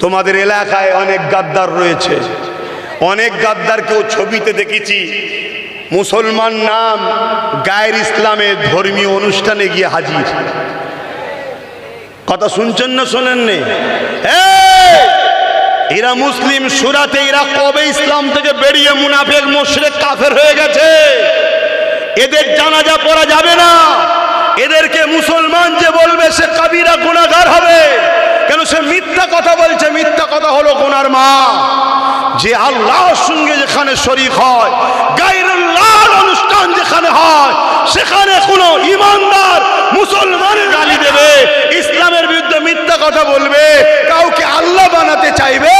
তোমাদের এলাকায় অনেক গাদ্দার রয়েছে। অনেক গাদ্দারকেও ছবিতে দেখেছি। মুসলমান নাম গায়ের ইসলামের ধর্মীয় অনুষ্ঠানে গিয়ে হাজির। কথা শুনছেন না শোনেন এরা মুসলিম সুরাতে, এরা কবে ইসলাম থেকে বেরিয়ে মুনাফেক, মোশরেক, কাফের হয়ে গেছে? এদের জানাজা পড়া যাবে না। এদেরকে মুসলমান যে বলবে, সে কাবিরা গুণাগার হবে। কেন সে মিথ্যা কথা বলছে? মিথ্যা কথা হলো গুনার মা। যে আল্লাহর সঙ্গে যেখানে শরীক হয় গাইরুল্লাহর অনুষ্ঠান যেখানে হয়, সেখানে কোনো ইমানদার মুসলমানের গালি দেবে, ইসলামের বিরুদ্ধে মিথ্যা কথা বলবে, কাউকে আল্লাহ বানাতে চাইবে,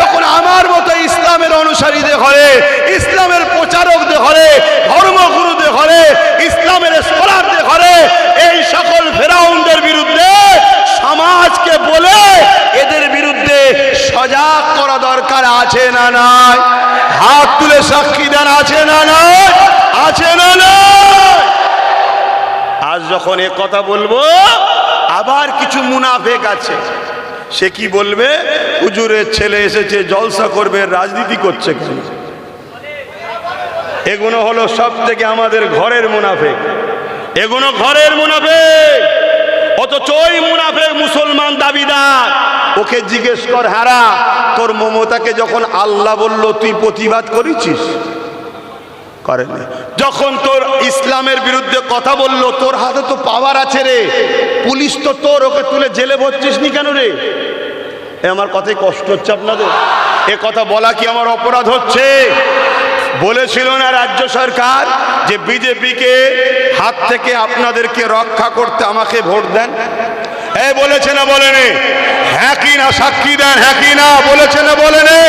তখন আমার মতো ইসলামের অনুসারীদের ঘরে, ইসলামের প্রচারক প্রচারকদের ঘরে, ধর্মগুরুদের ঘরে, ইসলামের স্কলারদের ঘরে এই সকল ফেরাউনদের বিরুদ্ধে সমাজকে বলে এদের বিরুদ্ধে সজাগ করা দরকার আছে না নাই? হাত তুলে সাক্ষী দেন, আছে না নাই? আছে না নাই? আজ যখন এ কথা বলব, আবার কিছু মুনাফেক আছে। সে কি বলবে? হুজুরের ছেলে এসেছে, জলসা করবে, রাজনীতি করছে এগুলো হলো সব থেকে আমাদের ঘরের মুনাফেক। এগুলো ঘরের মুনাফেক। অথচ ওই মুনাফেক মুসলমান দাবিদার। ওকে জিজ্ঞেস কর, হারা, তোর মমতাকে যখন আল্লাহ বলল, তুই প্রতিবাদ করেছিস? করেনি। যখন তোর ইসলামের বিরুদ্ধে কথা বলল, তোর হাতে তো পাওয়ার আছে রে। পুলিশ তো তোর, ওকে তুলে জেলে ভরছিস নি কেন রে? এ আমার কথায় কষ্ট হচ্ছে আপনাদের? এ কথা বলা কি আমার অপরাধ হচ্ছে? বলেছিল না রাজ্য সরকার যে বিজেপিকে হাত থেকে আপনাদেরকে রক্ষা করতে আমাকে ভোট দেন? এ, বলেছে না বলেনি। হ্যাঁ কি না সাক্ষী দেন হ্যাঁ কি না, বলেছে না বলেনি।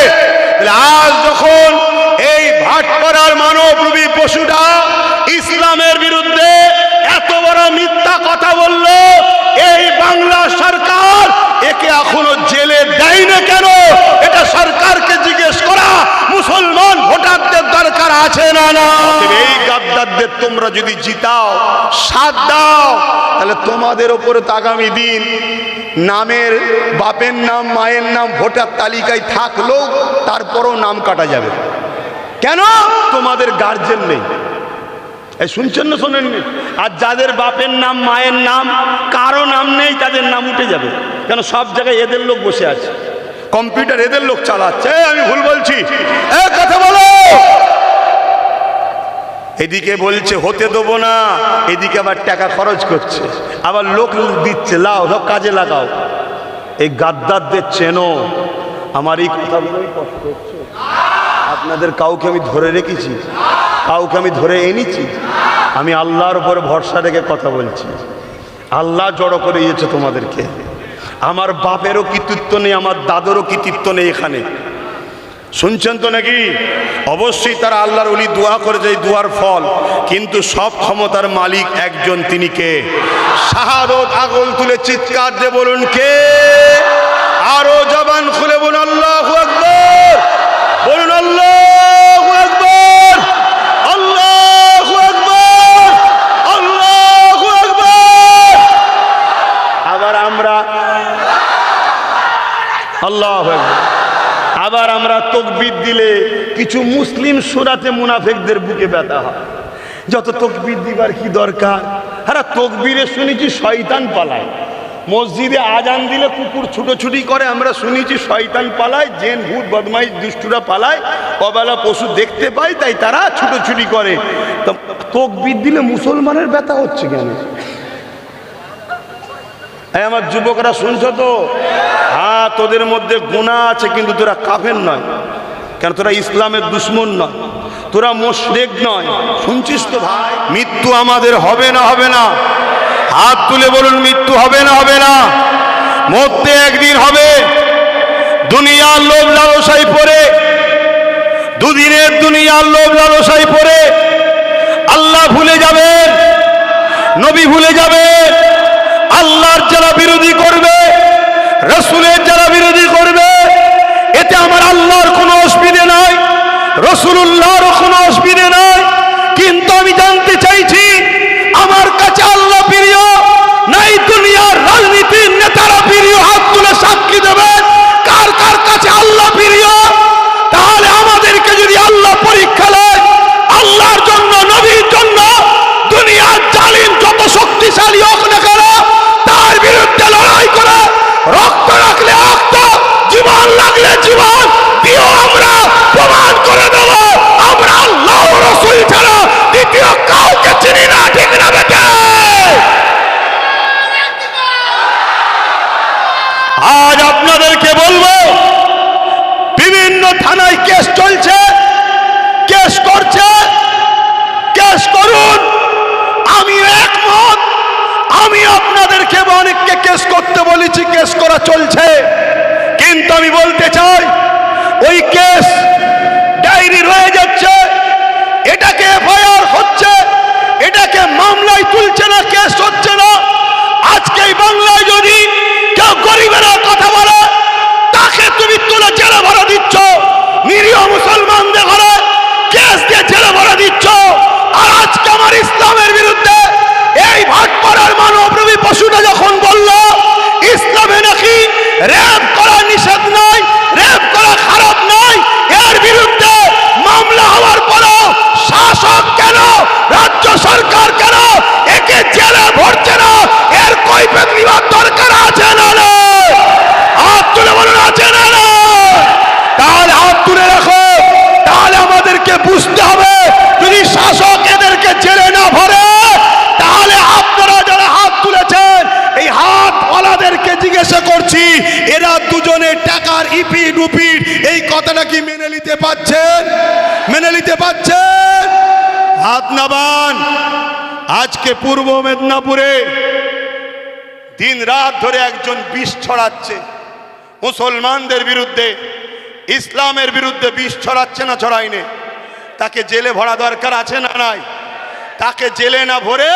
আজ যখন এই ভাটপাড়ার মানবরূপী পশুটা ইসলামের বিরুদ্ধে এত বড় মিথ্যা কথা বলল। এই বাংলা সরকার একে এখনও জেলে দেয় না কেন? এটা সরকারকে জিজ্ঞেস করা মুসলমান ভোটারদের দরকার আছে না না? এই গাদ্দারদের তোমরা যদি জিতাও, সাথ দাও, তাহলে তোমাদের ওপরে তো আগামী দিন নামের বাপের নাম, মায়ের নাম, ভোটার তালিকায় থাকলেও তারপরও নাম কাটা যাবে। কেন? তোমাদের গার্জেন নেই। শুনছেন না শোনেননি? আর যাদের বাপের নাম, মায়ের নাম, কারও নাম নেই, তাদের নাম উঠে যাবে। কেন সব জায়গায় এদের লোক বসে আছে। কম্পিউটার এদের লোক চালাচ্ছে। আমি ভুল বলছি। কথা বলো! এদিকে বলছে, হতে দেবো না। এদিকে আবার টাকা খরচ করছে। আবার লোক দিচ্ছে। লাও, সব কাজে লাগাও। এই গাদ্দারদের চেনো। আমার এই কথাগুলোই কষ্ট হচ্ছে। আপনাদের কাউকে আমি ধরে রেখেছি। কাউকে আমি ধরে এনেছি। আমি আল্লাহর উপরে ভরসা রেখে কথা বলছি। আল্লাহ জড়ো করে দিয়েছে তোমাদেরকে। আমার বাপেরও কৃতিত্ব নেই, আমার দাদেরও কৃতিত্ব নেই এখানে। শুনছেন তো নাকি? অবশ্যই তারা আল্লাহর উনি দোয়া করে যে দুয়ার ফল। কিন্তু সব ক্ষমতার মালিক একজন, তিনি কে? শাহাদত আগল তুলে চিৎকার দিয়ে বলুন কে? আরও জবান খুলে বলুন, আল্লাহ আকবর বলুন আল্লাহ আকবর আল্লাহ আকবর আল্লাহ আকবর আবার আমরা আল্লাহ আবার আমরা তকবির দিলে কিছু মুসলিম সুরাতে মুনাফেকদের বুকে ব্যথা হয়। যত তকবির দিবার কি দরকার? হ্যাঁ তকবিরে শুনেছি শয়তান পালায়। মসজিদে আজান দিলে কুকুর ছুটোছুটি করে, আমরা শুনেছি শয়তান পালায়, জেন, ভূত বদমাই দুষ্টুরা পালায়। অবেলা পশু দেখতে পায়, তাই তারা ছুটোছুটি করে। তো তকবির দিলে মুসলমানের ব্যথা হচ্ছে কেন? আমার যুবকরা শুনছ তো? হ্যাঁ তোদের মধ্যে গুণা আছে, কিন্তু তোরা কাফের নয়। কেন তোরা ইসলামের দুশ্মন নয়, তোরা মোশরেক নয়। শুনছিস তো ভাই? মৃত্যু আমাদের হবে না হবে না। হাত তুলে বলুন, মৃত্যু হবে না হবে না। মরতে একদিন হবে। দুনিয়ার লোভ লালসাই পরে দুদিনের দুনিয়ার লোভ লালসাই পরে আল্লাহ ভুলে যাবেন, নবী ভুলে যাবে আল্লাহর যারা বিরোধী করবে, রসুলের যারা বিরোধী করবে, এতে আমার আল্লাহর কোনো অসুবিধে নাই রসুল্লাহরও কোনো অসুবিধে নাই। কিন্তু আমি জানতে জীবন লাগলে জীবন দিও আমরা, প্রমাণ করে দেব, আমরা আল্লাহ রসুল ছাড়া দ্বিতীয় কাউকে চিনি না, ঠিক না বেটে? আজ আপনাদেরকে বলব, বিভিন্ন থানায় কেস চলছে, কেস করছে, কেস করুন। আমি একমত, আমি আপনাদেরকে অনেককে কেস করতে বলেছি, কেস করা চলছে। কিন্তু আমি বলতে চাই, ওই কেস ডায়েরি রয়ে যাচ্ছে, এটাকে এফআইআর হচ্ছে, এটাকে মামলায় তুলছে না, কেস হচ্ছে না। আজকে বাংলায় যদি কেউ গরিবেরা কথা বলে, তাকে তুমি তুলে জেলে ভরা দিচ্ছ। নিরীহ মুসলমানদের ঘরে কেস দিয়ে জেলে ভরা দিচ্ছ। আর আজকে আমার ইসলামের বিরুদ্ধে এই ভাটপাড়ার মানবরূপী পশুটা যখন বলল, ইসলামে নাকি র্যাপ করা নিষেধ নয়, র্যাব করা খারাপ নয়। এর বিরুদ্ধে মামলা হওয়ার পরও শাসক কেন রাজ্য সরকার কেন একে জেলে ভরছে না এর কৈফিয়ত নেওয়ার দরকার আছে না না হাত তুলে বলুন আছে না না তাহলে হাত তুলে রাখো তাহলে আমাদেরকে বুঝতে হবে যদি শাসক এদেরকে জেলে না ভরে তাহলে আপনারা যারা হাত তুলেছেন এই হাত ওয়ালাদেরকে জিজ্ঞাসা করছি এরা দুজনে টাকার ইপি রুপির এই কথাটা কি মেনে নিতে পাচ্ছেন? মেনে নিতে পাচ্ছেন? হাত নাবান। আজকে পূর্ব মেদিনীপুরে দিন রাত ধরে একজন বিষ ছড়াচ্ছে। মুসলমানদের বিরুদ্ধে, ইসলামের বিরুদ্ধে বিষ ছড়াচ্ছে না ছড়াইনে তাকে জেলে ভরা দরকার আছে না নাই? তাকে জেলে না ভরে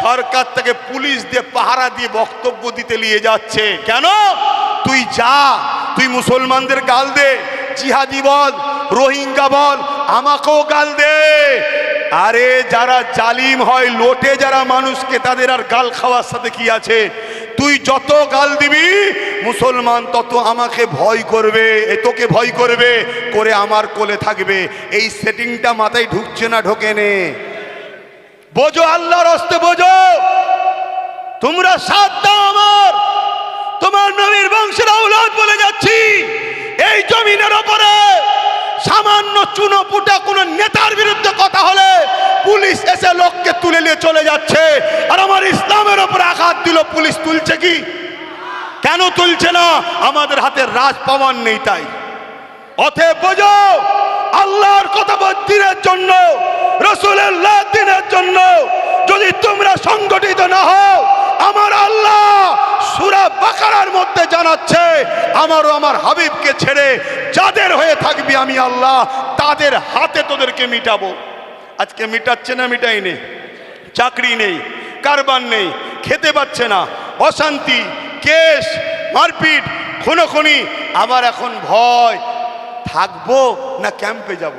সরকার তাকে পুলিশ দিয়ে পাহারা দিয়ে বক্তব্য দিতে নিয়ে যাচ্ছে। কেন? তুই যা, তুই মুসলমানদের গাল দে। জিহাদি বল, রোহিঙ্গা বল, আমাকেও গাল দে। আরে যারা জালিম হয়, লোটে যারা মানুষকে, তাদের আর গাল খাওয়ার সাথে কি আছে? তুই যত গাল দিবি, মুসলমান তত আমাকে ভয় করবে তোকে ভয় করবে, করে আমার কোলে থাকবে। এই সেটিংটা মাথায় ঢুকছে না, ঢোকে নে। বোঝো আল্লাহর হস্তে বোঝো। তোমরা সাথ দাও আমার। তোমার নবীর বংশের আউলাদ বলে যাচ্ছি। এই জমিনের ওপরে সামান্য চুনো পুটা কোনো নেতার বিরুদ্ধে কথা হলে পুলিশ এসে লোককে তুলে নিয়ে চলে যাচ্ছে। আর আমার ইসলামের ওপরে আঘাত দিল, পুলিশ তুলছে কি? কেন তুলছে না? আমাদের হাতে রাজ পাওয়ার নেই তাই। অথে বোঝো, আল্লাহর কথা দিনের জন্য, রসুলের দিনের জন্য, যদি তোমরা সংগঠিত না হও, আমার আল্লাহ সুরা বাকারার মধ্যে জানাচ্ছে, আমারও আমার হাবিবকে ছেড়ে যাদের হয়ে থাকবি আমি আল্লাহ, তাদের হাতে তোদেরকে মিটাবো। আজকে মিটাচ্ছে না মিটাই নেই, চাকরি নেই, কারবার নেই, খেতে পাচ্ছে না, অশান্তি কেস মারপিট, খুনোখুনি, আবার এখন ভয়, থাকব না ক্যাম্পে যাব?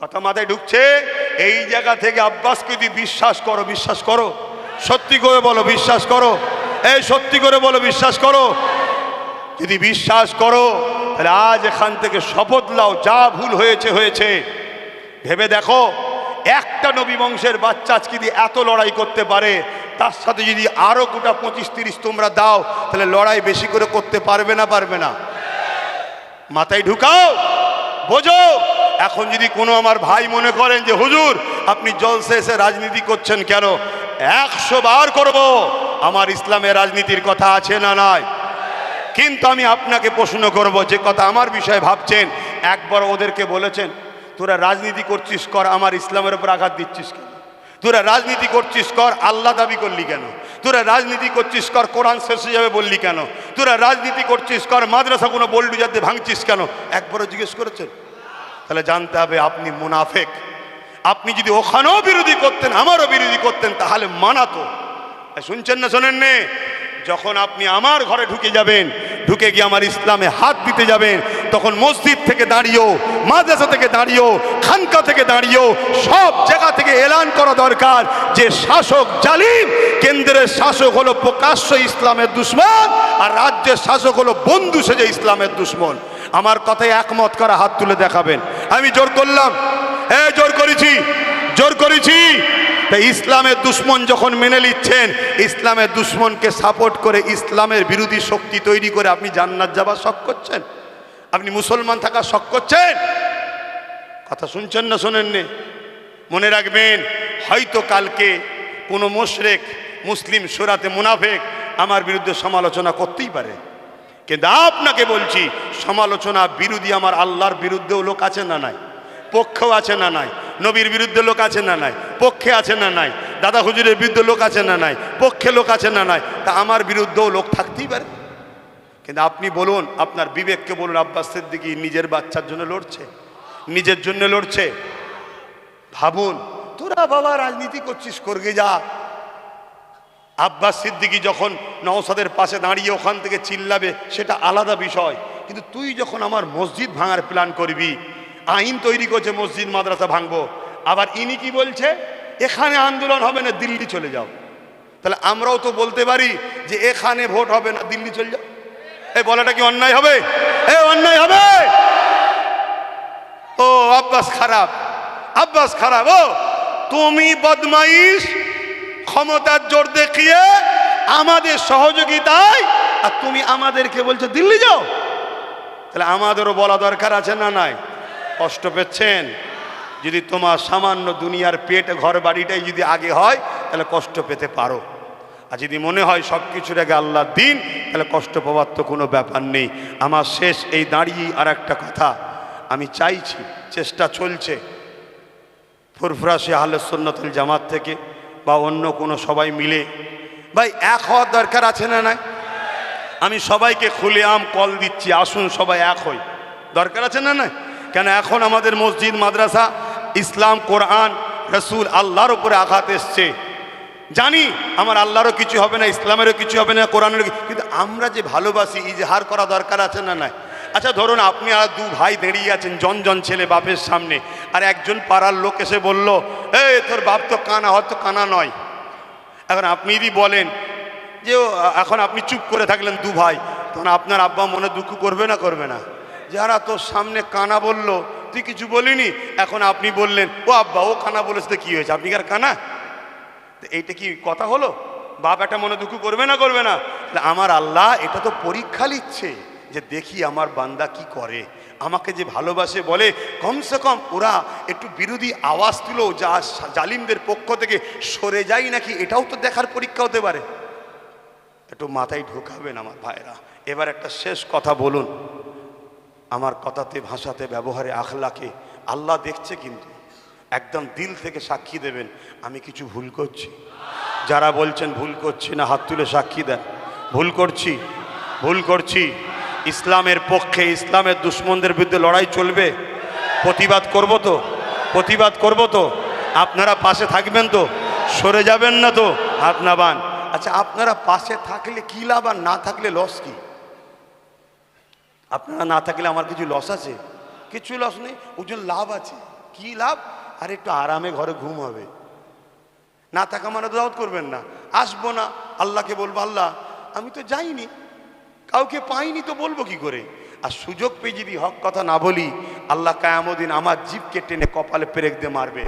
কথা মাথায় ঢুকছে, এই জায়গা থেকে আব্বাসকে যদি বিশ্বাস করো বিশ্বাস করো। সত্যি করে বলো, বিশ্বাস করো। এই সত্যি করে বলো, বিশ্বাস করো। যদি বিশ্বাস করো, তাহলে আজ এখান থেকে শপথ লাও যা ভুল হয়েছে হয়েছে। ভেবে দেখো, একটা নবী বংশের বাচ্চা আজকে যদি এত লড়াই করতে পারে, তার সাথে যদি আরও গোটা পঁচিশ তিরিশ তোমরা দাও, তাহলে লড়াই বেশি করে করতে পারবে না পারবে না। মাথায় ঢুকাও, বোঝো। এখন যদি কোনো আমার ভাই মনে করেন যে, হুজুর, আপনি জলসে এসে রাজনীতি করছেন কেন? একশো বার করব। আমার ইসলামের রাজনীতির কথা আছে না নয় কিন্তু আমি আপনাকে প্রশ্ন করব, যে কথা আমার বিষয়ে ভাবছেন, একবার ওদেরকে বলেছেন, তোরা রাজনীতি করছিস, কর, আমার ইসলামের উপর আঘাত দিচ্ছিস কেন? তোরা রাজনীতি করছিস, কর, আল্লাহ দাবি করলি কেন? তোরা রাজনীতি করছিস, কর, কোরআন শেষ হয়ে যাবে বললি কেন? তোরা রাজনীতি করছিস, কর মাদ্রাসা কোনো বল্ডু যাতে ভাঙছিস কেন? একবারও জিজ্ঞেস করেছেন? তাহলে জানতে হবে আপনি মুনাফেক। আপনি যদি ওখানেও বিরোধী করতেন, আমারও বিরোধী করতেন, তাহলে মানাতো শুনছেন না, শোনেন নে? যখন আপনি আমার ঘরে ঢুকে যাবেন, ঢুকে গিয়ে আমার ইসলামে হাত দিতে যাবেন, তখন মসজিদ থেকে দাঁড়িয়েও, মাদ্রাসা থেকে দাঁড়িয়েও, খানকা থেকে দাঁড়িয়েও, সব জায়গা থেকে এলান করা দরকার যে শাসক জালিম, কেন্দ্রের শাসক হলো প্রকাশ্য ইসলামের দুশ্মন, আর রাজ্যের শাসক হলো বন্ধু সেজে ইসলামের দুশ্মন। আমার কথায় একমত করা হাত তুলে দেখাবেন। আমি জোর করলাম জোর করেছি জোর করেছি। তাই ইসলামের দুশ্মন যখন মেনে নিচ্ছেন, ইসলামের দুশ্মনকে সাপোর্ট করে ইসলামের বিরোধী শক্তি তৈরি করে আপনি জান্নাত যাবার শখ করছেন? আপনি মুসলমান থাকার শখ করছেন? কথা শুনছেন না শোনেননি? মনে রাখবেন, হয়তো কালকে কোনো মোশরেক, মুসলিম সুরাতে মুনাফেক আমার বিরুদ্ধে সমালোচনা করতেই পারে। কিন্তু আপনাকে বলছি, সমালোচনা বিরোধী আমার আল্লাহর বিরুদ্ধেও লোক আছে না নাই? পক্ষেও আছে না নাই? নবীর বিরুদ্ধে লোক আছে না নাই? পক্ষে আছে না নাই? দাদা হুজুরের বিরুদ্ধে লোক আছে না নাই? পক্ষে লোক আছে না নাই? তা আমার বিরুদ্ধেও লোক থাকতেই পারে। কিন্তু আপনি বলুন, আপনার বিবেককে বলুন, আব্বাস সিদ্দিকি নিজের বাচ্চার জন্য লড়ছে? নিজের জন্য লড়ছে? ভাবুন, তোরা বাবা রাজনীতি করছিস, করগে যা। আব্বাস সিদ্দিকি যখন নওসাদের পাশে দাঁড়িয়ে ওখান থেকে চিল্লাবে, সেটা আলাদা বিষয়। কিন্তু তুই যখন আমার মসজিদ ভাঙার প্ল্যান করবি আইন তৈরি করছে মসজিদ, মাদ্রাসা ভাঙবো। আবার ইনি কি বলছে? এখানে আন্দোলন হবে না, দিল্লি চলে যাও। তাহলে আমরাও তো বলতে পারি যে এখানে ভোট হবে না, দিল্লি চলে যাও। এই বলাটা কি অন্যায় হবে? এ অন্যায় হবে! ও, আব্বাস খারাপ। আব্বাস খারাপ, ও, তুমি বদমাইশ, ক্ষমতার জোর দেখিয়ে আমাদের সহযোগিতায়, আর তুমি আমাদেরকে বলছো দিল্লি যাও। তাহলে আমাদেরও বলা দরকার আছে না নাই? কষ্ট পেচ্ছেন যদি তোমার সামান্য দুনিয়ার পেট ঘর বাড়িটাই যদি আগে হয়, তাহলে কষ্ট পেতে পারো। আর যদি মনে হয় সব কিছুর আগে আল্লাহর দিন, তাহলে কষ্ট পাওয়ার তো কোনো ব্যাপার নেই। আমার শেষ, এই দাঁড়িয়ে আর একটা কথা। আমি চাইছি, চেষ্টা চলছে। ফুরফুরাশি আহলে সুন্নতুল জামাত থেকে বা অন্য কোনো সবাই মিলে। ভাই, এক হওয়ার দরকার আছে না নাই? আমি সবাইকে খুলে আম কল দিচ্ছি, আসুন সবাই এক হই। দরকার আছে না নাই? কেন এখন আমাদের মসজিদ, মাদ্রাসা, ইসলাম, কোরআন, রসুল আল্লাহর উপরে আঘাত এসছে। জানি আমার আল্লাহরও কিছু হবে না, ইসলামেরও কিছু হবে না, কোরআনেরও কিন্তু আমরা যে ভালোবাসি, ইজহার করা দরকার আছে না নাই? আচ্ছা ধরুন আপনি আর দু ভাই দাঁড়িয়ে আছেন জন জন ছেলে বাপের সামনে, আর একজন পাড়ার লোক এসে বলল, এই, তোর বাপ তো কানা, হয়তো কানা নয়। এখন আপনি যদি বলেন যে এখন আপনি চুপ করে থাকলেন দু ভাই, তখন আপনার আব্বা মনে দুঃখ করবে না করবে না? যারা তোর সামনে কানা বলল, তুই কিছু বলিনি? এখন আপনি বললেন, ও আব্বা, ও কানা বলেছে কি হয়েছে? আপনি আর কানা? এইটা কি কথা হলো? বাপ একটা মনে দুঃখ করবে না করবে না? আমার আল্লাহ এটা তো পরীক্ষা নিচ্ছে যে দেখি আমার বান্দা কি করে। আমাকে যে ভালোবাসে বলে, কমসে কম ওরা একটু বিরোধী আওয়াজ তুলো, যা জালিমদের পক্ষ থেকে সরে যাই নাকি, এটাও তো দেখার পরীক্ষা হতে পারে। একটু মাথায় ঢোকাবেন আমার ভাইরা। এবার একটা শেষ কথা বলুন। আমার কথাতে, ভাষাতে, ব্যবহারে, আখলাকে আল্লাহ দেখছে কিন্তু। একদম দিল থেকে সাক্ষী দেবেন, আমি কিছু ভুল করছি। যারা বলছেন ভুল করছি না, হাত তুলে সাক্ষী দেন। ভুল করছি ভুল করছি। ইসলামের পক্ষে, ইসলামের দুশ্মনদের বিরুদ্ধে লড়াই চলবে। প্রতিবাদ করব তো, প্রতিবাদ করব তো। আপনারা পাশে থাকবেন তো, সরে যাবেন না তো, হাত না বান। আচ্ছা আপনারা পাশে থাকলে কি লাভ আর না থাকলে লস কি? আপনারা না থাকলে আমার কিছু লস আছে? কিছু লস নেই ওই জন্য লাভ আছে। কি লাভ? আর একটু আরামে ঘরে ঘুম হবে। না থাকা মানে দাওয়াত করবেন না। আসব না, আল্লাহকে বলব, আল্লাহ, আমি তো যাইনি। কাউকে পাইনি তো বলব কি করে? আর সুযোগ পেয়ে যদি হক কথা না বলি, আল্লাহ কায়ামদিন আমার জীবকে টেনে কপালে পেরেক দিয়ে মারবে।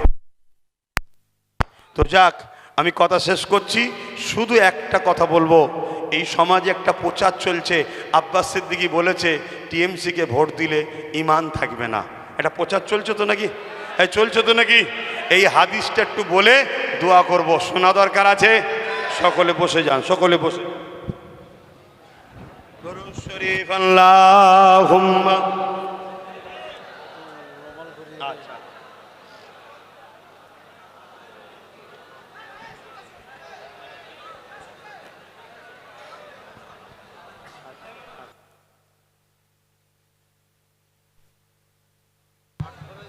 তো যাক, আমি কথা শেষ করছি। শুধু একটা কথা বলব এই সমাজে একটা প্রচার চলছে। আব্বাস সিদ্দিকি বলেছে টিএমসিকে ভোট দিলে ইমান থাকবে না। এটা প্রচার চলছে তো নাকি? হ্যাঁ চলছে তো নাকি? এই হাদিসটা একটু বলে দোয়া করব। শোনা দরকার আছে? সকলে বসে যান, সকলে বসে শরীফ আল্লাহুম্মা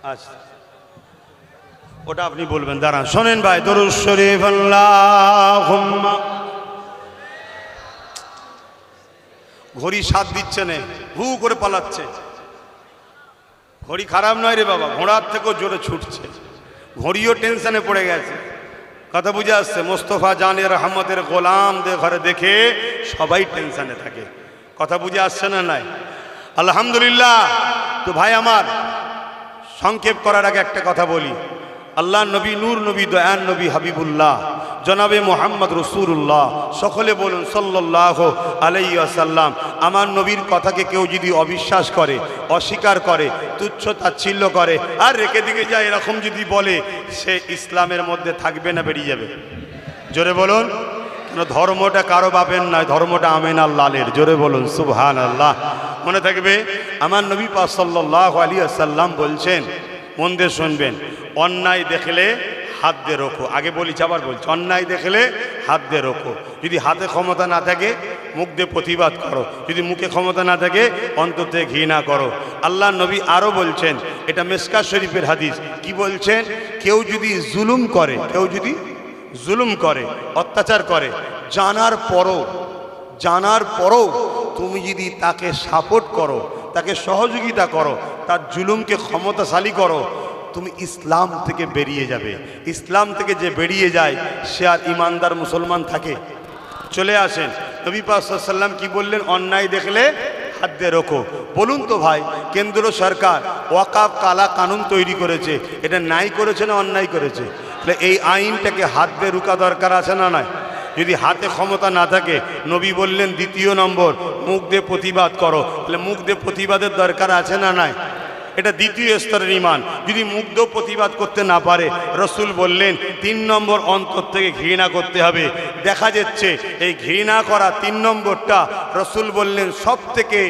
আচ্ছা। ওটা আপনি বলবেন, দাঁড়ান। শোনেন ভাই, দরুদ শরীফ, আল্লাহুম্মা। ঘড়ি সাথ দিচ্ছে না, হু করে পালাচ্ছে। ঘড়ি খারাপ নয় রে বাবা, ঘোড়ার থেকেও জোরে ছুটছে। ঘড়িও টেনশনে পড়ে গেছে। কথা বুঝে আসছে, মোস্তফা জানের রহমতের গোলামদের ঘরে দেখে সবাই টেনশনে থাকে। কথা বুঝে আসছে না নাই? আলহামদুলিল্লাহ। তো ভাই আমার সংক্ষেপ করার আগে একটা কথা বলি। আল্লাহ নবী নূর নবী দয়ান নবী হাবিবুল্লাহ, জনাবে মোহাম্মদ রসুল্লাহ সকলে বলুন সাল্লাহ আলাইসাল্লাম আমার নবীর কথাকে কেউ যদি অবিশ্বাস করে, অস্বীকার করে, তুচ্ছ তাচ্ছিল্য করে, আর রেখে দিকে যায় এরকম যদি বলে, সে ইসলামের মধ্যে থাকবে না, বেরিয়ে যাবে। জোরে বলুন, কেন ধর্মটা কারও বাপের নয়, ধর্মটা আমেন আল্লাহের জোরে বলুন সুবহান আল্লাহ মনে থাকবে? আমার নবী পা সাল্লাহ আলী আসাল্লাম বলছেন, মন দিয়ে শুনবেন, অন্যায় দেখলে হাত দিয়ে রোখো। আগে বলি আবার বলছি, অন্যায় দেখলে হাত দিয়ে রোখো। যদি হাতে ক্ষমতা না থাকে, মুখ দিয়ে প্রতিবাদ করো। যদি মুখে ক্ষমতা না থাকে, অন্তর থেকে ঘৃণা করো। আল্লাহ নবী আরও বলছেন, এটা মেসকা শরীফের হাদিস। কি বলছেন? কেউ যদি জুলুম করে, কেউ যদি জুলুম করে, অত্যাচার করে, জানার পরও জানার পরও তুমি যদি তাকে সাপোর্ট করো, তাকে সহযোগিতা করো, তার জুলুমকে ক্ষমতাশালী করো, তুমি ইসলাম থেকে বেরিয়ে যাবে। ইসলাম থেকে যে বেরিয়ে যায়, সে আর ইমানদার মুসলমান থাকে। চলে আসেন। নবী পাসাল্লাম কি বললেন? অন্যায় দেখলে হাত দিয়ে রোখো বলুন তো ভাই, কেন্দ্র সরকার ওয়াকাফ কালা কানুন তৈরি করেছে। এটা নাই করেছে না অন্যায় করেছে? তাহলে এই আইনটাকে হাত দিয়ে রুকা দরকার আছে না নয় যদি হাতে ক্ষমতা না থাকে, নবী বললেন, দ্বিতীয় নম্বর, মুখ দিয়ে প্রতিবাদ করো। তাহলে মুখ দিয়ে প্রতিবাদের দরকার আছে না নাই? এটা দ্বিতীয় স্তরের ইমান যদি মুগ্ধ প্রতিবাদ করতে না পারে, রসুল বললেন, তিন নম্বর অন্তর থেকে ঘৃণা করতে হবে। দেখা যাচ্ছে, এই ঘৃণা করা তিন নম্বরটা রসুল বললেন সব থেকে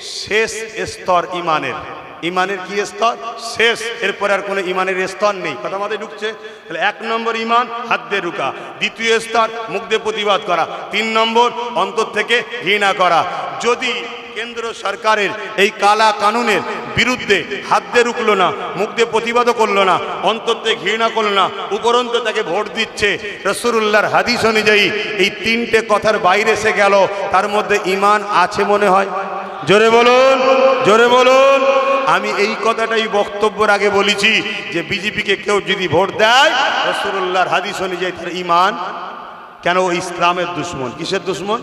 শেষ স্তর ইমানের। ইমানের কি স্তর? শেষ। এরপরে আর কোনো ইমানের স্তর নেই। কথা মাথায় ঢুকছে? তাহলে এক নম্বর ইমান হাত দিয়ে রুকা। দ্বিতীয় স্তর, মুখ দিয়ে প্রতিবাদ করা। তিন নম্বর, অন্তর থেকে ঘৃণা করা। যদি কেন্দ্র সরকারের এই কালা কানুনের বিরুদ্ধে হাত দিয়ে রুকলো না, মুখ দিয়ে প্রতিবাদও করল না, অন্তর থেকে ঘৃণা করল না, উপরন্ত তাকে ভোট দিচ্ছে রসুরুল্লাহর হাদিস অনুযায়ী এই তিনটে কথার বাইরে এসে গেল, তার মধ্যে ইমান আছে মনে হয়? জোরে বলুন জোরে বলুন। আমি এই কথাটাই বক্তব্যের আগে বলেছি যে বিজেপিকে কেউ যদি ভোট দেয় রসুল্লাহর হাদিস অনুযায়ী তার ইমান কেন ও ইসলামের দুশ্মন? কিসের দুশ্মন?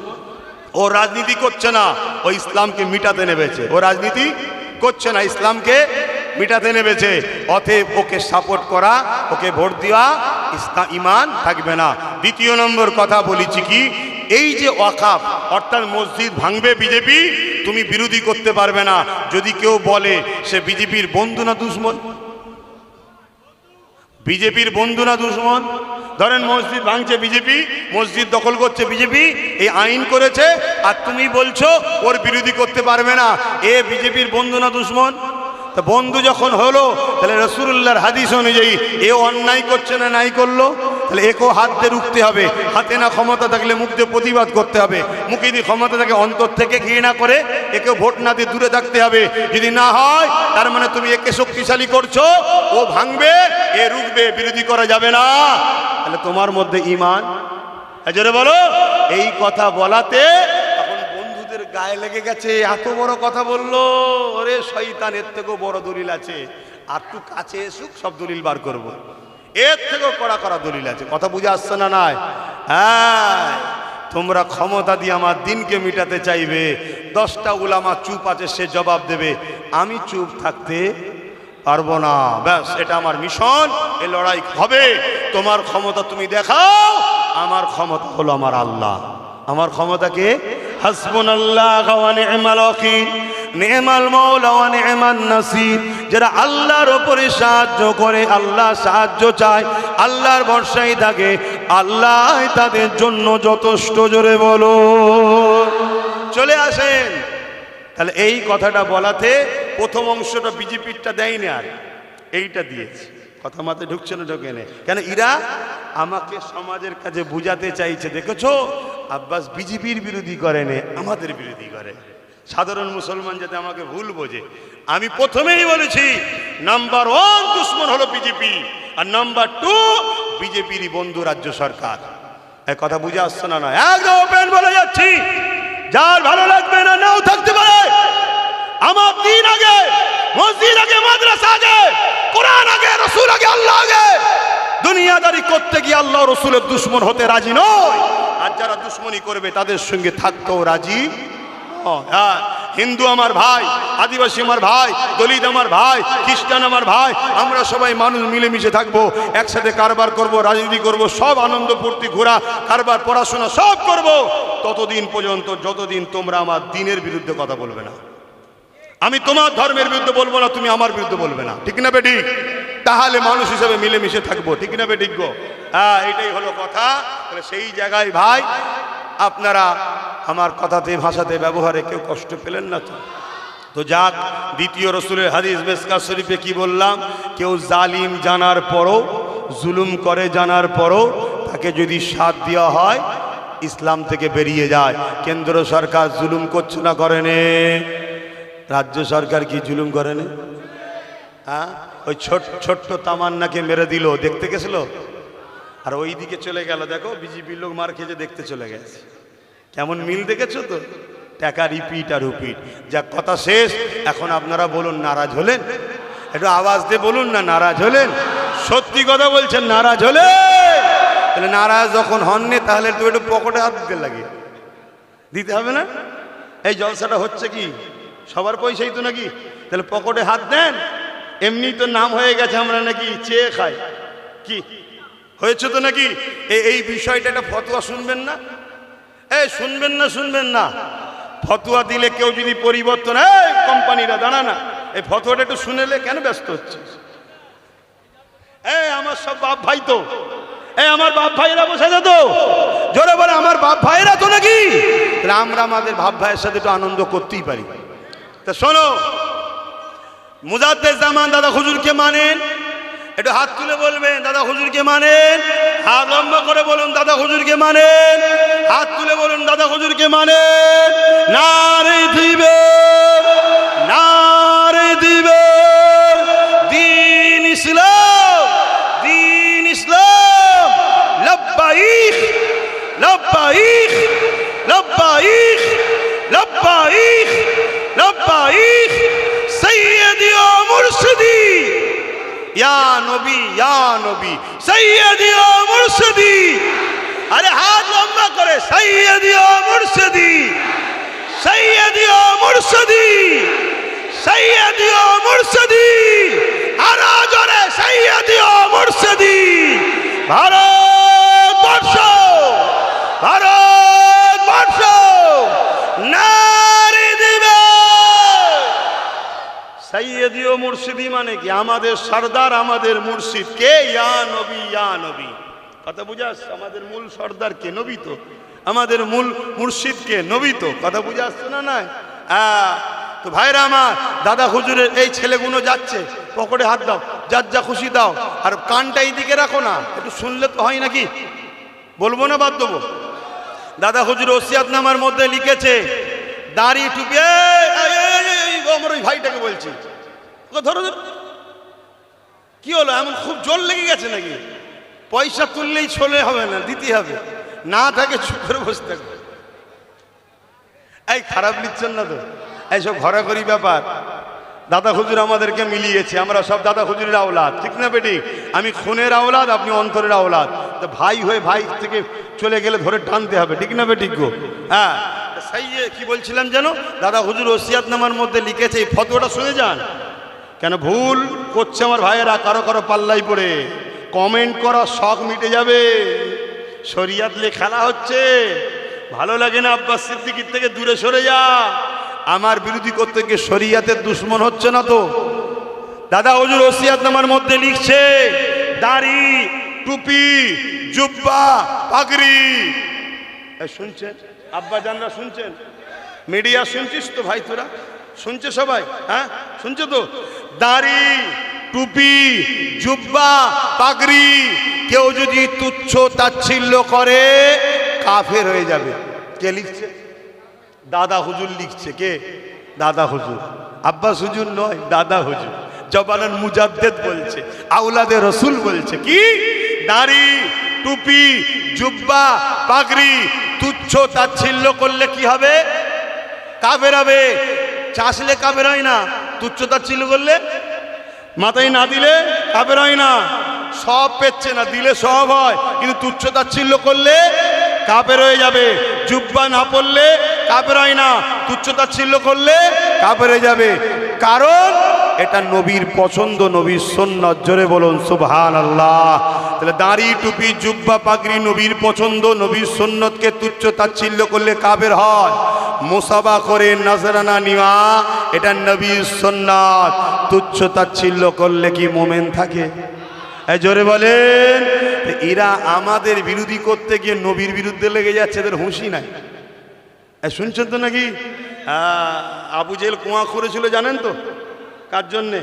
ও রাজনীতি করছে না, ও ইসলামকে মিটাতে নেমেছে। ও রাজনীতি করছে না, ইসলামকে মিটাতে নেমেছে। অতএব ওকে সাপোর্ট করা, ওকে ভোট দেওয়া ইসলাম ইমান থাকবে না। দ্বিতীয় নম্বর কথা বলেছি কি, এই যে ওয়াকাফ, অর্থাৎ মসজিদ ভাঙবে বিজেপি তুমি বিরোধী করতে পারবে না। যদি কেউ বলে সে বিজেপির বন্ধু না দুশ্মন? বিজেপির বন্ধু না দুশ্মন? ধরেন মসজিদ ভাঙছে বিজেপি, মসজিদ দখল করছে বিজেপি, এই আইন করেছে, আর তুমি বলছো ওর বিরোধী করতে পারবে না। এ বিজেপির বন্ধু না দুশ্মন? তা বন্ধু যখন হলো, তাহলে রসুল্লাহর হাদিস অনুযায়ী এ অন্যায় করছে না নাই করল? তাহলে একেও হাত দিয়ে রুখতে হবে। হাতে না ক্ষমতা থাকলে মুখ দিয়ে প্রতিবাদ করতে হবে। মুখে যদি ক্ষমতা থাকে, অন্তর থেকে ঘৃণা করে একে ভোট না দিয়ে দূরে থাকতে হবে। যদি না হয়, তার মানে তুমি একে শক্তিশালী করছ, ও ভাঙবে, এ রুখবে, বিরোধী করা যাবে না। তাহলে তোমার মধ্যে ইমান জোরে বলো। এই কথা বলাতে এখন বন্ধুদের গায়ে লেগে গেছে, এত বড় কথা বলল। ওরে শয়তানের থেকেও বড় দলিল আছে। আর তুই কাছে এসুক, সব দলিল বার করব। এর থেকেও কড়া করা দলিল আছে। কথা বুঝে আসছে না নাই? হ্যাঁ তোমরা ক্ষমতা দিয়ে আমার দিনকে মিটাতে চাইবে। দশটা উলামা চুপ আছে, সে জবাব দেবে, আমি চুপ থাকতে পারব না। ব্যাস, এটা আমার মিশন, এ লড়াই হবে। তোমার ক্ষমতা তুমি দেখাও, আমার ক্ষমতা হলো আমার আল্লাহ। আমার ক্ষমতাকে হাসবুন আল্লাহ নি'মাল ওয়া নি'মান নাসির। যারা আল্লাহর উপরে সাহায্য করে, আল্লাহ সাহায্য চায়, আল্লাহর ভরসায় থাকে, আল্লাহ তাদের জন্য যথেষ্ট জোরে বলো। চলে আসেন। তাহলে এই কথাটা বলাতে প্রথম অংশটা বিজেপিরটা দেয়নি আর। এইটা দিয়েছে। কথা মাথায় ঢুকছে না ঢোকে নে। কেন, ইরা আমাকে সমাজের কাছে বুঝাতে চাইছে, দেখেছ? আব্বাস বিজেপির বিরোধী করে নে, আমাদের বিরোধী করে। সাধারণ মুসলমান যাতে আমাকে ভুল বোঝে। আমি প্রথমেই বলেছি, নাম্বার ওয়ান দুশ্মন হলো বিজেপি, আর নাম্বার টু বিজেপিরই বন্ধু রাজ্য সরকার। এই কথা বুঝে আসছে না নয়? একদম বলে যাচ্ছি। যার ভালো লাগবে না, নাও থাকতে পারে। আমার দিন আগে মসজিদ আগে মাদ্রাসা আগে কোরআন আগে রসুল আগে আল্লাহ আগে। দুনিয়াদারি করতে গিয়ে আল্লাহ রসুলের দুশ্মন হতে রাজি নয়। আর যারা দুশ্মনী করবে তাদের সঙ্গে থাকতেও রাজি। হ্যাঁ, হিন্দু আমার ভাই আদিবাসী আমার ভাই দলিত আমার ভাই খ্রিস্টান আমার ভাই আমরা সবাই মানুষ মিলেমিশে থাকব একসাথে কারবার করব রাজনীতি করব সব আনন্দ ফুর্তি ঘোরা কারবার পড়াশোনা সব করব। ততদিন পর্যন্ত যতদিন তোমরা আমার দিনের বিরুদ্ধে কথা বলবে না। আমি তোমার ধর্মের বিরুদ্ধে বলব না, তুমি আমার বিরুদ্ধে বলবে না। ঠিক না বেঠিক তাহলে মানুষ হিসেবে মিলেমিশে থাকব। ঠিক না বেঠিক গো? হ্যাঁ এটাই হলো কথা। তাহলে সেই জায়গায় ভাই, আপনারা আমার কথাতে, ভাষাতে, ব্যবহারে কেউ কষ্ট পেলেন না তো? তো যাক, দ্বিতীয় রসুলের হাদিস বেসকা শরীফে কি বললাম? কেউ জালিম জানার পরও, জুলুম করে জানার পরও, তাকে যদি সাথ দেওয়া হয়, ইসলাম থেকে বেরিয়ে যায়। কেন্দ্র সরকার জুলুম করছে না করেনে রাজ্য সরকার কি জুলুম করেনি? হ্যাঁ? ওই ছোট, ছোট্ট তামান্নাকে মেরে দিল, দেখতে গেছিল? আর ওই দিকে চলে গেল, দেখো বিজেপির লোক মার খেয়ে দেখতে চলে গেছে। কেমন মিল দেখেছ তো? টাকা রিপিট আর রিপিট যা কথা শেষ, এখন আপনারা বলুন, নারাজ হলেন? একটু আওয়াজ দিয়ে বলুন না, নারাজ হলেন? সত্যি কথা বলছেন, নারাজ হলেন? তাহলে নারাজ যখন হননি, তাহলে তো একটু পকেটে হাত দিতে লাগে। দিতে হবে না? এই জলসাটা হচ্ছে কি? সবার পয়সাই তো নাকি? তাহলে পকেটে হাত দেন। এমনি তো নাম হয়ে গেছে আমরা নাকি চেয়ে খাই। কি? হয়েছে তো নাকি? এই বিষয়টা একটা ফতোয়া শুনবেন না? এই শুনবেন না শুনবেন না। ফতোয়া দিলে কেউ যদি পরিবর্তন, এই কোম্পানিরা, দাঁড়া না। এই ফতোয়াটা একটু শুনেলে কেন ব্যস্ত হচ্ছে? এই আমার সব বাপ ভাই তো। এই আমার বাপ ভাইয়েরা বসে আছে তো। জোরে বলে, আমার বাপ ভাইয়েরা তো নাকি? আমরা আমাদের বাপ ভাইয়ের সাথে একটু আনন্দ করতেই পারি। তা শোনো। মুজাদ্দের জামান দাদা হুজুরকে মানেন, একটু হাত তুলে বলবেন, দাদা হুজুরকে মানেন, হাত লম্ব করে বলুন, দাদা হুজুরকে মানেন, হাত তুলে বলুন, দাদা হুজুরকে মানেন নারে দিবে নারে ইয়া নবী ইয়া নবী সৈয়দি ও মুর্শিদি। আরে হাত লম্বা করে সৈয়দি ও মুর্শিদি সৈয়দি ও মুর্শিদি সৈয়দি ও মুর্শিদি। আরও জোরে সৈয়দি ও মুর্শিদি। ভারত বর্ষ ভারত সৈয়দি ও মুর্শিদি মানে কি? আমাদের সর্দার, আমাদের মুর্শিদ। কে? ইয়া নবী ইয়া নবী। কথা বুঝাস? আমাদের মূল সর্দার কে? নবী তো। আমাদের মূল মুর্শিদ কে? নবী তো। কথা বুঝে আসছে না না তো ভাইরা আমার, দাদা হুজুরের এই ছেলেগুলো যাচ্ছে। পকেটে হাত দাও। যার যা খুশি দাও। আর কানটা এইদিকে রাখো না। একটু শুনলে তো হয় নাকি? বলব না বাদ দেবো? দাদা হুজুর ওসিয়াত নামার মধ্যে লিখেছে, দাড়ি টুপি এই, আমার ওই ভাইটাকে বলছি। ধরো। কি হলো এমন খুব জোর লেগে গেছে নাকি? পয়সা তুললেই চলে হবে না দিতে হবে। না থাকে চুপ করে বসে থাকবে এই খারাপ নিচ্ছেন না তো? এইসব ঘোরাঘুরি ব্যাপার। দাদা হুজুর আমাদেরকে মিলিয়েছে আমরা সব দাদা হুজুরের আওলাদ ঠিক না বেটি? আমি খুনের আওলাদ আপনি অন্তরের আওলাদ। তো ভাই হয়ে ভাই থেকে চলে গেলে ধরে টানতে হবে ঠিক না বেটি গো? হ্যাঁ। সেই কি বলছিলাম যেন দাদা হুজুর ওসিয়াত নামার মধ্যে লিখেছে, এই ফটোটা শুনে যান। কেন ভুল করছে আমার ভাইয়েরা, কারও কারও পাল্লাই পড়ে। কমেন্ট করার শখ মিটে যাবে। শরিয়াত লে খেলা হচ্ছে। ভালো লাগে না আব্বাস সিদ্দিকির থেকে দূরে সরে যা। আমার বিরোধী করতে গিয়ে শরিয়াতের দুশ্মন হচ্ছে না তো। দাদা হজুর ওসিয়াত নামার মধ্যে লিখছে, দাড়ি, টুপি, জুব্বা, পাগড়ি। শুনছেন? আব্বা জানরা শুনছেন? মিডিয়া শুনছিস তো ভাই তোরা? শুনছে সবাই? হ্যাঁ? শুনছো তো? দাড়ি, টুপি, জুব্বা, পাগড়ি, কেউ যদি তুচ্ছ তাচ্ছিল্য করে, কাফের হয়ে যাবে। কে লিখছে? দাদা হুজুর লিখছে। কে? দাদা হুজুর। আব্বাস হুজুর নয়, দাদা হুজুর। জবানান মুজাদ্দেদ বলছে আউলাদে রসুল বলছে। কি? দাড়ি টুপি, জুব্বা, পাগড়ি, তুচ্ছ তাচ্ছিল্য করলে কি হবে? কাবের হবে। চাষলে কাবের হয় না। তুচ্ছ তাচ্ছিল্য করলে মাথায় না দিলে কাবের হয় না। সব পেচ্ছে না, দিলে সব হয়। কিন্তু তুচ্ছ তাচ্ছিল্য করলে কাপের হয়ে যাবে। জুব্বা না পড়লে কাপের হয় না। তুচ্ছতাচ্ছিল্য করলে কাপেরে যাবে। কারণ এটা নবীর পছন্দ, নবীর সন্ন্যত জোরে বলুন সুবহান আল্লাহ তাহলে দাঁড়ি, টুপি, জুব্বা, পাগড়ি নবীর পছন্দ, নবীর সন্ন্যতকে তুচ্ছ তাচ্ছিল্য করলে কাবের হয়। মোসাবা করে নজরানা নিওয়া এটা নবীর সন্ন্যত তুচ্ছ তাচ্ছিল্য করলে কি মোমেন থাকে? জোরে বলেন এরা আমাদের বিরোধী করতে গিয়ে নবীর বিরুদ্ধে লেগে যাচ্ছে, এদের হুঁশি নাই। শুনছেন তো নাকি? আবু জেল কুয়া করেছিল জানেন তো? কার জন্যে?